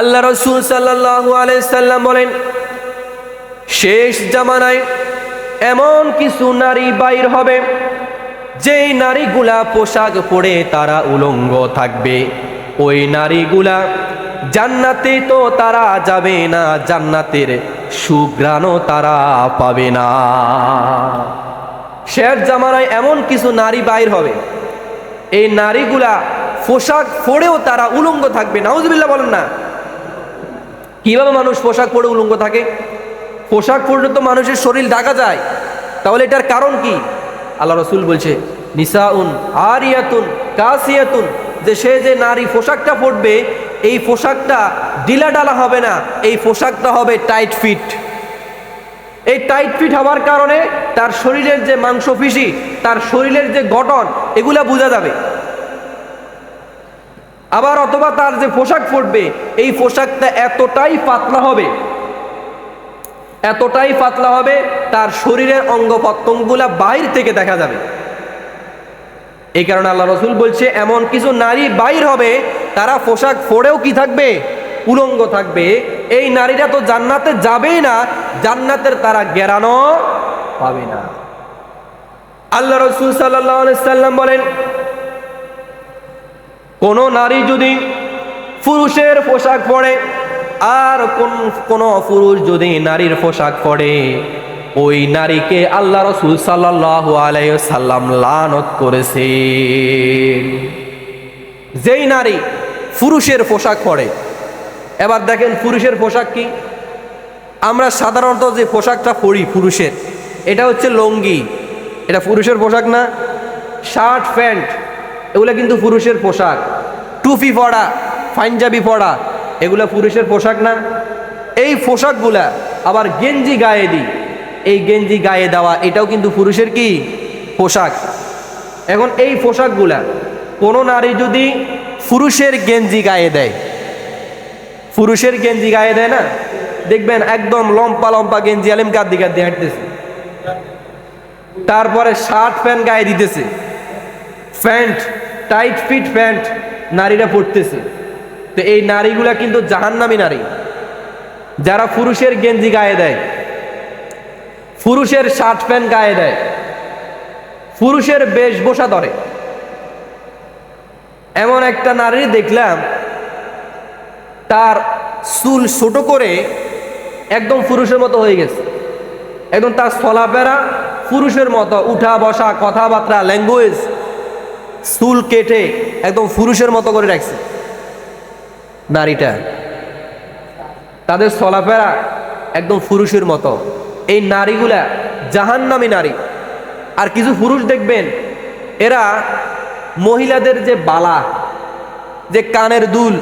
আল্লাহ রসুল সাল্লাল্লাহু আলাইসাল্লাম বলেন, শেষ জামানায় এমন কিছু নারী বাইর হবে, যেই নারীগুলা পোশাক পরে তারা উলঙ্গ থাকবে। ওই নারীগুলা জান্নাতে তো তারা যাবে না, জান্নাতের সুগ্রাণও তারা পাবে না। শেষ জামানায় এমন কিছু নারী বাইর হবে, এই নারীগুলা পোশাক পরেও তারা উলঙ্গ থাকবে। নাউজবিল্লাহ বলেন না। কীভাবে মানুষ পোশাক পরে উলঙ্গ থাকে? পোশাক পরলে তো মানুষের শরীর ঢাকা যায়। তাহলে এটার কারণ কি? আল্লাহ রসুল বলছে, নিসাউন আরিয়াতুন কাসিয়াতুন। যে সে যে নারী পোশাকটা পরবে, এই পোশাকটা ডিলা ডালা হবে না, এই পোশাকটা হবে টাইট ফিট। এই টাইট ফিট হওয়ার কারণে তার শরীরের যে মাংসপেশি, তার শরীরের যে গঠন, এগুলা বোঝা যাবে। আবার অথবা তার যে পোশাক পরবে, এই পোশাকটা এতটাই পাতলা হবে, এতটাই পাতলা হবে, তার শরীরের অঙ্গ প্রত্যঙ্গগুলা বাইর থেকে দেখা যাবে। এই কারণে আল্লাহ রসুল বলছে, এমন কিছু নারী বাইর হবে, তারা পোশাক পরেও কি থাকবে? উলঙ্গ থাকবে। এই নারীরা তো জান্নাতে যাবেই না, জান্নাতের তারা গেরানো পাবে না। আল্লাহ রসুল সাল্লাহ সাল্লাম বলেন কোন নারী যদি পুরুষের পোশাক পরে, আর কোন কোন পুরুষ যদি নারীর পোশাক পরে, ওই নারীকে আল্লাহ রসুল সাল্লাহ আলাইসাল্লাম লানত করেছে যেই নারী পুরুষের পোশাক পরে, এবার দেখেন পুরুষের পোশাক কি? আমরা সাধারণত যে পোশাকটা পরি পুরুষের, এটা হচ্ছে লঙ্গি। এটা পুরুষের পোশাক না, শার্ট, প্যান্ট। এগুলো কিন্তু পুরুষের পোশাক। টুপি পরা পাঞ্জাবি পরা এগুলো পুরুষের পোশাক না। এই পোশাকগুলা আবার গেঞ্জি গায়ে দিই এই গেঞ্জি গায়ে দেওয়া, এটাও কিন্তু পুরুষের কি? পোশাক। এখন এই পোশাকগুলা, কোনো নারী যদি পুরুষের গেঞ্জি গায়ে দেয়, পুরুষের গেঞ্জি গায়ে দেয় না, দেখবেন একদম লম্পা লম্পা গেঞ্জি আলিম কার দিকে দিয়ে হাঁটতেছে। তারপরে শার্ট প্যান্ট গায়ে দিতেছে। প্যান্ট টাইট ফিট প্যান্ট নারীরা পড়তেছে তো এই নারীগুলা কিন্তু জাহান্নামী নারী। যারা পুরুষের গেঞ্জি গায়ে দেয়, পুরুষের শার্ট প্যান্ট গায়ে দেয়, পুরুষের বেশভূষা ধরে। এমন একটা নারী দেখলাম, তার চুল ছোট করে একদম পুরুষের মতো হয়ে গেছে। একদম তার চলাফেরা পুরুষের মতো উঠা বসা কথাবার্তা ল্যাঙ্গুয়েজ চুল কেটে একদম পুরুষের মতো করে রাখছে। নারীটা। তাদের চলাফেরা একদম পুরুষের মতো। এই নারীগুলা জাহান্নামী নারী। আর কিছু পুরুষ দেখবেন এরা মহিলাদের যে বালা যে কানের দুল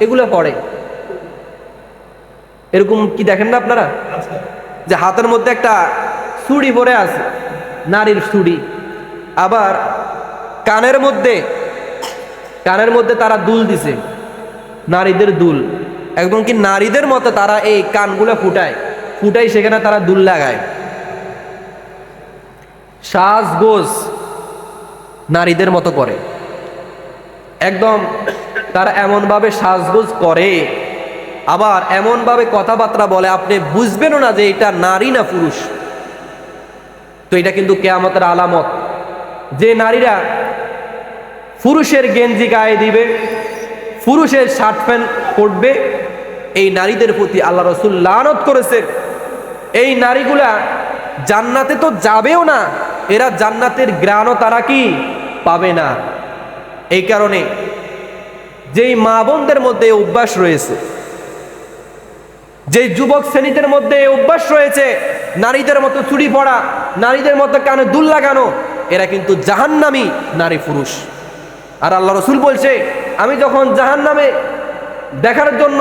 এগুলো পড়ে। এরকম কি দেখেন না আপনারা? যে হাতের মধ্যে একটা চুড়ি পরে আছে নারীর চুড়ি। আবার কানের মধ্যে কানের মধ্যে তারা দুল দিছে, নারীদের দুল। একদম কি নারীদের মতো তারা এই কানগুলো ফুটায় ফুটাই সেখানে তারা দুল লাগায়। সাজগোজ নারীদের মতো করে। একদম তারা এমনভাবে সাজগোজ করে, আবার এমনভাবে কথাবার্তা বলে, আপনি বুঝবেনও না যে এটা নারী না পুরুষ। তো এটা কিন্তু কেয়ামতের আলামত। যে নারীরা পুরুষের গেঞ্জি গায়ে দিবে, পুরুষের শার্ট প্যান্ট পরবে, এই নারীদের প্রতি আল্লাহ রসুল লানত করেছেন এই নারীগুলা জান্নাতে তো যাবেও না, এরা জান্নাতের গ্রাণও তারা কি পাবে না। এই কারণে যেই মা বোনদের মধ্যে অভ্যাস রয়েছে যে যুবক শ্রেণীদের মধ্যে অভ্যাস রয়েছে, নারীদের মতো চুরি পড়া, নারীদের মতো কানে দুল লাগানো, এরা কিন্তু জাহান্নামী নারী পুরুষ। আর আল্লাহ রসুল বলছে, আমি যখন জাহান নামে দেখার জন্য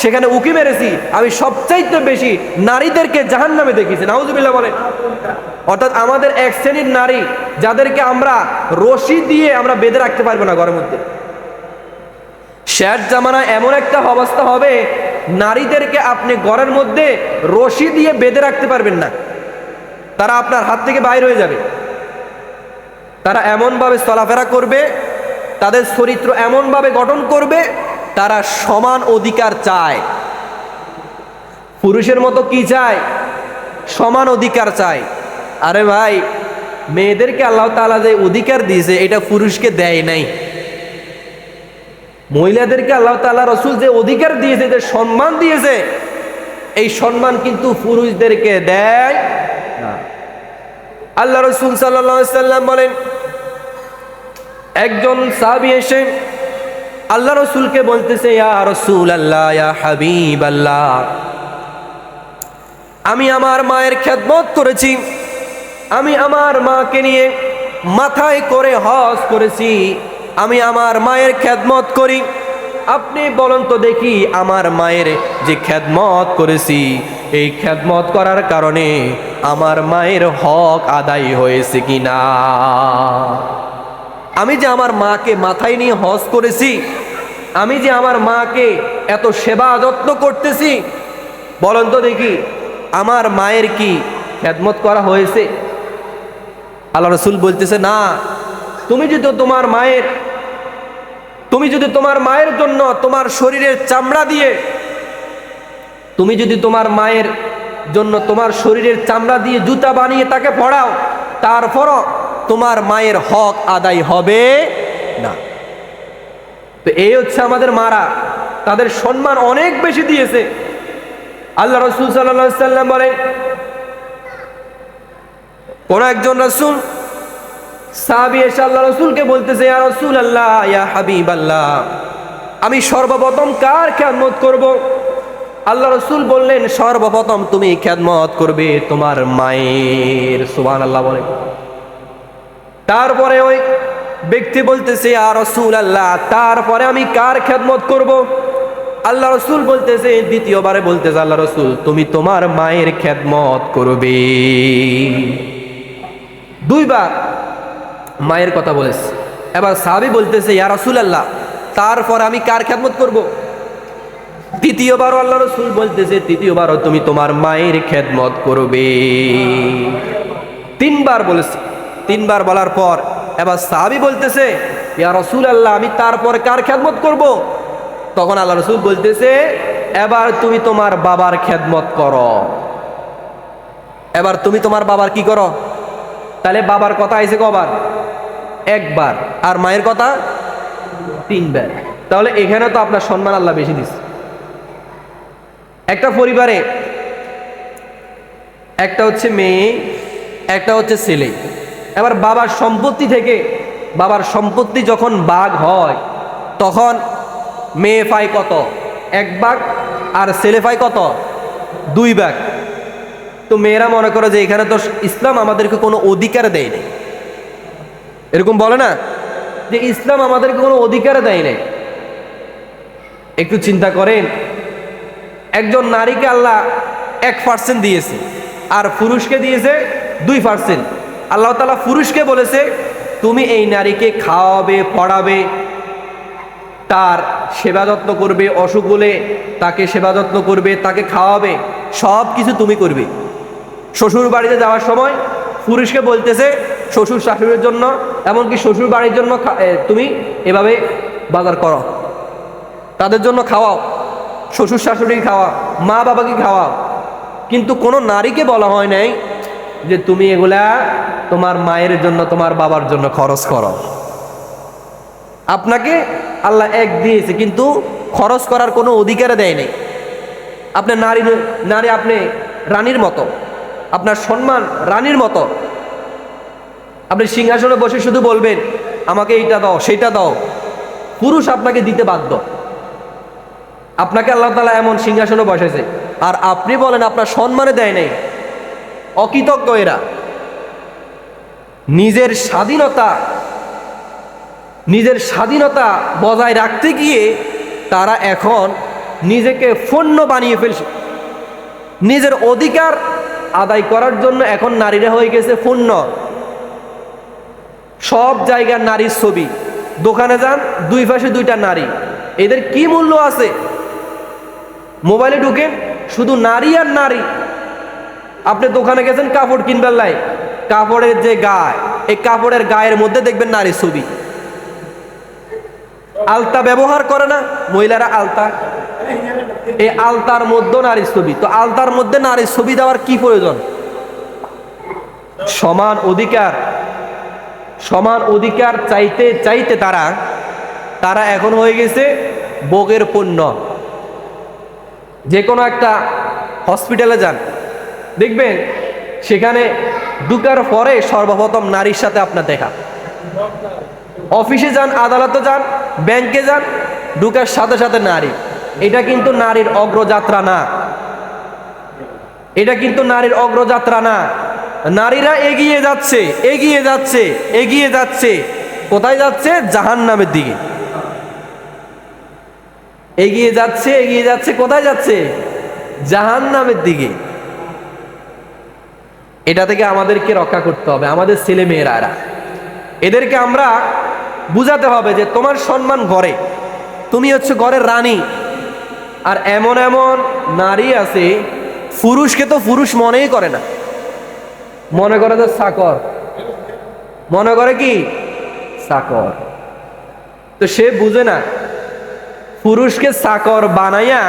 সেখানে উকি মেরেছি, আমি সবচাইতে বেশি নারীদেরকে জাহান নামে দেখেছি। নাউজুবিল্লাহ বলে অর্থাৎ আমাদের এক শ্রেণির নারী যাদেরকে আমরা রশি দিয়ে আমরা বেঁধে রাখতে পারব না ঘরের মধ্যে। শেষ জামানা এমন একটা অবস্থা হবে, নারীদেরকে আপনি ঘরের মধ্যে রশি দিয়ে বেঁধে রাখতে পারবেন না। তারা আপনার হাত থেকে বাইর হয়ে যাবে। তারা এমনভাবে চলাফেরা করবে তাদের চরিত্র এমনভাবে গঠন করবে, তারা সমান অধিকার চায়। পুরুষের মতো কি চায়? সমান অধিকার চায়। আরে ভাই, মেয়েদেরকে আল্লাহ তাআলা যে অধিকার দিয়েছে, এটা পুরুষকে দেয় নাই। মহিলাদেরকে আল্লাহ তাআলা রসুল যে অধিকার দিয়েছে, যে সম্মান দিয়েছে, এই সম্মান কিন্তু পুরুষদেরকে দেয় না। আল্লাহ রসুল সাল্লাম বলেন একজন সাহাবি এসে আল্লাহ রসুলকে বলতেছে, ইয়া রসুল আল্লাহ ইয়া হাবিব আল্লাহ আমি আমার মায়ের খ্যাতমত করেছি। আমি আমার মাকে নিয়ে মাথায় করে হজ করেছি। আমি আমার মায়ের খ্যাতমত করি। আপনি বলুন তো দেখি আমার মায়ের যে খ্যাতমত করেছি, এই খ্যাতমত করার কারণে আমার মায়ের হক আদায় হয়েছে কি না আমি যে আমার মাকে মাথায় নিয়ে হজ করেছি, আমি যে আমার মাকে এত সেবা যত্ন করতেছি, বলেন তো দেখি, আমার মায়ের কি খেদমত করা হয়েছে? আল্লাহ রসুল বলতেছে, না, তুমি যদি তোমার মায়ের, তুমি যদি তোমার মায়ের জন্য তোমার শরীরের চামড়া দিয়ে, তুমি যদি তোমার মায়ের জন্য তোমার শরীরের চামড়া দিয়ে জুতা বানিয়ে তাকে পড়াও, তারপরও তোমার মায়ের হক আদায় হবে না। তো এই হচ্ছে আমাদের মারা। তাদের সম্মান অনেক বেশি দিয়েছে। আল্লাহ রসুল সাল্লা সাল্লাম বলেন, কোন একজন রসুল, সাহাবি এসে আল্লাহ রসুলকে বলতেছে, ইয়া রসুল আল্লাহ ইয়া হাবিব আল্লাহ আমি সর্বপ্রথম কার খেদমত করব? আল্লাহ রসুল বললেন, সর্বপ্রথম তুমি খেদমত করবে তোমার মায়ের। সুবান আল্লাহ বলে তারপরে ওই ব্যক্তি বলতেছে আর রসুল আল্লাহ তারপরে আমি কার খেদমত করব? আল্লাহ রসুল বলতেছে, দ্বিতীয়বারে বলতেছে আল্লাহ রসুল, তুমি তোমার মায়ের খেদমত করবে। দুইবার মায়ের কথা বলেছে। এবার সাহাবি বলতেছে, ইয়া রসুল আল্লাহ তারপর আমি কার খেদমত করব? তৃতীয়বারও আল্লাহ রসুল বলতেছে, তৃতীয়বারও তুমি তোমার মায়ের খেদমত করবে। তিনবার বলেছে। তিনবার বলার পর এবার সাহাবি বলতেছে, ইয়া রসুল আল্লাহ আমি তারপর কার খেদমত করব? তখন আল্লাহ রসুল বলতেছে, এবার তুমি তোমার বাবার খেদমত করো। এবার তুমি তোমার বাবার কি করো? তাহলে বাবার কথা আইছে কবার? একবার। আর মায়ের কথা? তিনবার। তাহলে এখানে তো আপনার সম্মান আল্লাহ বেশি দিচ্ছে একটা পরিবারে একটা হচ্ছে মেয়ে, একটা হচ্ছে ছেলে। এবার বাবার সম্পত্তি থেকে, বাবার সম্পত্তি যখন বাঘ হয়, তখন মেয়ে পায় কত? এক বাঘ আর ছেলে পায় কত? দুই বাঘ। তো মেয়েরা মনে করে যে এখানে তো ইসলাম আমাদেরকে কোনো অধিকার দেয় নাই। এরকম বলে না? যে ইসলাম আমাদেরকে কোনো অধিকার দেয় নাই। একটু চিন্তা করেন, একজন নারীকে আল্লাহ এক পার্সেন্ট দিয়েছে, আর পুরুষকে দিয়েছে দুই পার্সেন্ট আল্লাহ তালা পুরুষকে বলেছে, তুমি এই নারীকে খাওয়াবে, পড়াবে, তার সেবা যত্ন করবে, অসুখ হলে তাকে সেবা যত্ন করবে, তাকে খাওয়াবে, সব কিছু তুমি করবে। শ্বশুর বাড়িতে যাওয়ার সময় পুরুষকে বলতেছে, শ্বশুর শাশুড়ির জন্য, এমনকি শ্বশুর বাড়ির জন্য তুমি এভাবে বাজার করো। তাদের জন্য খাওয়াও। শ্বশুর শাশুড়ি খাওয়া মা বাবাকে খাওয়াও। কিন্তু কোনো নারীকে বলা হয় নাই যে, তুমি এগুলা তোমার মায়ের জন্য, তোমার বাবার জন্য খরচ করো। আপনাকে আল্লাহ এক দিয়েছে, কিন্তু খরচ করার কোনো অধিকার দেয় নাই। আপনি নারী নারী আপনি রানীর মতো, আপনার সম্মান রানীর মতো। আপনি সিংহাসনে বসে শুধু বলবেন, আমাকে এইটা দাও সেইটা দাও। পুরুষ আপনাকে দিতে বাধ্য। আপনাকে আল্লাহ তালা এমন সিংহাসনে বসেছে আর আপনি বলেন, আপনার সম্মানে দেয় নাই। অকৃতজ্ঞ এরা। নিজের স্বাধীনতা নিজের স্বাধীনতা বজায় রাখতে গিয়ে তারা এখন নিজেকে ফন্য বানিয়ে ফেলছে। নিজের অধিকার আদায় করার জন্য এখন নারীরা হয়ে গেছে ফন্য সব জায়গার নারীর ছবি। দোকানে যান, দুই পাশে দুইটা নারী। এদের কি মূল্য আছে? মোবাইলে ঢুকেন, শুধু নারী আর নারী। আপনি দোকানে গেছেন, কাপড় কিনবার লাই কাপড়ের যে গায়ে, এই কাপড়ের গায়ের মধ্যে দেখবেন নারীর ছবি। আলতা ব্যবহার করে না, মহিলারা আলতা। এই আলতার মধ্যে নারীর ছবি। তো আলতার মধ্যে নারীর ছবি দেওয়ার কি প্রয়োজন? সমান অধিকার। সমান অধিকার চাইতে চাইতে তারা তারা এখন হয়ে গেছে ভোগের পণ্য। যে কোনো একটা হসপিটালে যান। দেখবেন, সেখানে ঢুকার পরে সর্বপ্রথম নারীর সাথে আপনার দেখা। অফিসে যান, আদালতে যান, ব্যাংকে যান, ঢুকার সাথে সাথে নারী। এটা কিন্তু নারীর অগ্রযাত্রা না। এটা কিন্তু নারীর অগ্রযাত্রা না। নারীরা এগিয়ে যাচ্ছে এগিয়ে যাচ্ছে এগিয়ে যাচ্ছে। কোথায় যাচ্ছে? জাহান নামের দিকে। এগিয়ে যাচ্ছে এগিয়ে যাচ্ছে, কোথায় যাচ্ছে? জাহান নামের দিকে। এটা থেকে আমাদেরকে রক্ষা করতে হবে, আমাদের ছেলে মেয়েরা এরা এদেরকে আমরা বুঝাতে হবে যে তোমার সম্মান ঘরে, তুমি হচ্ছে ঘরের রানী। আর এমন এমন নারী আছে, পুরুষকে তো পুরুষ মনেই করে না। মনে করে তো সাকর। মনে করে কি? সাকর। তো সে বুঝে না, পুরুষকে সাকর বানাইয়া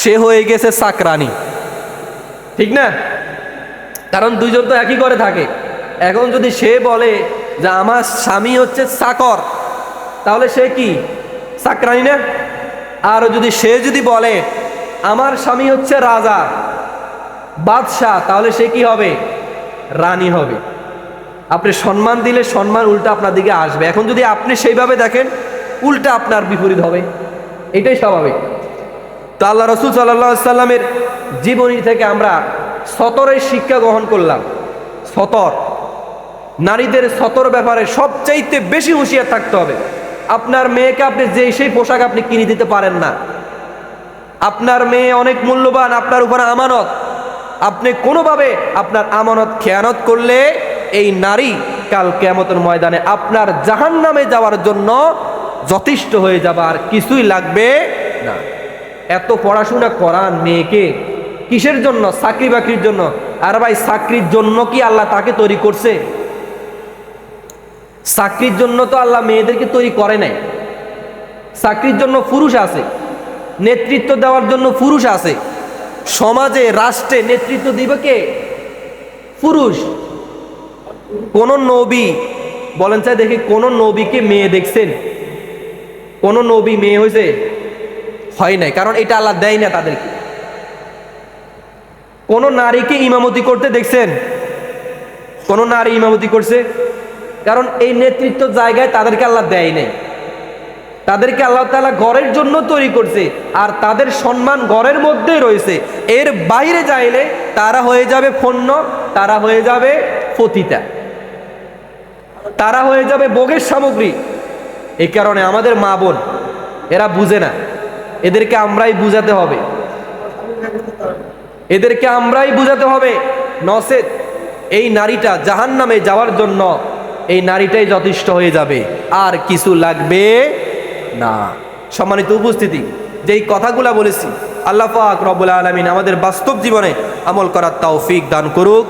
সে হয়ে গেছে সাকরানি। ঠিক না? কারণ দুইজন তো একই করে থাকে। এখন যদি সে বলে যে আমার স্বামী হচ্ছে সাকর তাহলে সে কি? চাকরানি না? আর যদি সে যদি বলে, আমার স্বামী হচ্ছে রাজা, বাদশাহ, তাহলে সে কি হবে? রানী হবে। আপনি সম্মান দিলে সম্মান উল্টা আপনার দিকে আসবে। এখন যদি আপনি সেইভাবে দেখেন, উল্টা আপনার বিপরীত হবে। এটাই স্বাভাবিক। তো আল্লাহ রসুল সাল্লাহ সাল্লামের জীবনী থেকে আমরা সতরের শিক্ষা গ্রহণ করলাম। সতর। নারীদের সতর ব্যাপারে সবচাইতে বেশি হুঁশিয়ার থাকতে হবে। আপনার মেয়েকে আপনি যে সেই পোশাক আপনি কিনে দিতে পারেন না। আপনার মেয়ে অনেক মূল্যবান, আপনার উপর আমানত। আপনি কোনোভাবে আপনার আমানত খেয়ানত করলে এই নারী কাল কেমতের ময়দানে আপনার জাহান নামে যাওয়ার জন্য যথেষ্ট হয়ে যাবার কিছুই লাগবে না। এত পড়াশোনা করান মেয়েকে কিসের জন্য? চাকরি বাকরির জন্য। আর ভাই, চাকরির জন্য কি আল্লাহ তাকে তৈরি করছে? চাকরির জন্য তো আল্লাহ মেয়েদেরকে তৈরি করে নাই। চাকরির জন্য পুরুষ আছে। নেতৃত্ব দেওয়ার জন্য পুরুষ আছে। সমাজে, রাষ্ট্রে নেতৃত্ব দিবে কে? পুরুষ। কোন নবী, বলেন চাই দেখি, কোন নবীকে মেয়ে দেখছেন? কোন নবী মেয়ে হয়েছে হয় নাই, কারণ এটা আল্লাহ দেয় না তাদেরকে। কোন নারীকে ইমামতি করতে দেখছেন? কোন নারী ইমামতি করছে? কারণ এই নেতৃত্ব জায়গায় তাদেরকে আল্লাহ দেয় নাই। তাদেরকে আল্লাহ তালা ঘরের জন্য তৈরি করছে আর তাদের সম্মান ঘরের মধ্যেই রয়েছে। এর বাইরে যাইলে তারা হয়ে যাবে ফন্য, তারা হয়ে যাবে ফতিতা তারা হয়ে যাবে ভোগের সামগ্রী। এই কারণে আমাদের মা বোন, এরা বুঝে না। এদেরকে আমরাই বুঝাতে হবে। এদেরকে আমরাই বুঝাতে হবে। নসেদ এই নারীটা জাহান নামে যাওয়ার জন্য এই নারীটাই যথেষ্ট হয়ে যাবে। আর কিছু লাগবে না। সম্মানিত উপস্থিতি, যেই কথাগুলা বলেছি, আল্লাহ পাক রবুল আলমিন আমাদের বাস্তব জীবনে আমল করার তাওফিক দান করুক।